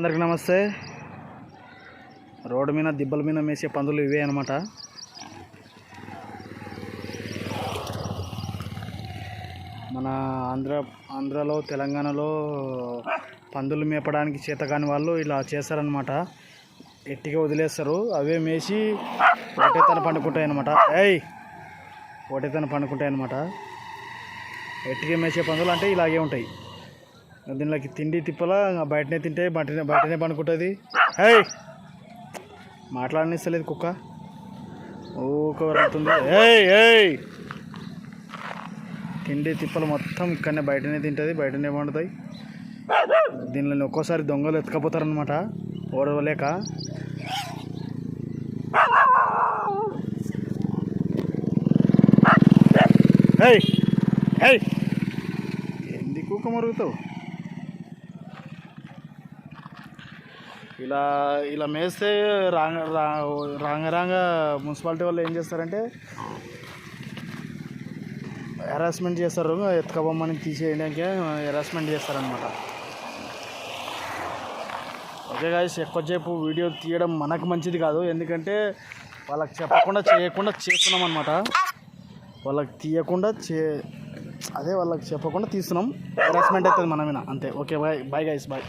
అందరికి నమస్తే. రోడ్డు మీద దిబ్బల మీద మేసే పందులు ఇవే అనమాట మన ఆంధ్ర ఆంధ్రలో తెలంగాణలో పందులు మేపడానికి చేతకాని వాళ్ళు ఇలా చేస్తారనమాట ఎట్టిగా వదిలేస్తారు? అవే మేసి ఒకటేతన పండుకుంటాయి అనమాట ఏయ్! ఒకటేతన పండుకుంటాయి అనమాట ఎట్టిగా మేసే పందులు అంటే ఇలాగే ఉంటాయి. దీనిలోకి తిండి తిప్పలా ఇంకా బయటనే తింటే బయటనే బయటనే పండుకుంటుంది. హై మాట్లాడనిస్తలేదు కుక్క. ఊక వరుగుతుంది ఏయ్ ఏయ్! తిండి తిప్పలు మొత్తం ఇక్కడనే బయటనే తింటుంది బయటనే పండుతాయి. దీనిలో ఒక్కోసారి దొంగలు ఎత్తుకపోతారనమాట ఓడవలేక. ఎందుకు కుక్క మరుగుతావు? ఇలా ఇలా మేస్తే రాంగ రా- రాంగ రాంగ మున్సిపాలిటీ వాళ్ళు ఏం చేస్తారంటే హెరాస్మెంట్ చేస్తారు ఎత్తుకబొమ్మని తీసేయడానికి హెరాస్మెంట్ చేస్తారనమాట ఓకే గాయస్ ఎక్కువసేపు వీడియో తీయడం మనకు మంచిది కాదు. ఎందుకంటే వాళ్ళకి చెప్పకుండా చేయకుండా చేస్తున్నాం అనమాట వాళ్ళకి తీయకుండా చే అదే వాళ్ళకి చెప్పకుండా తీస్తున్నాం. హెరాస్మెంట్ అవుతుంది మన మీద. అంతే. Okay bye bye guys bye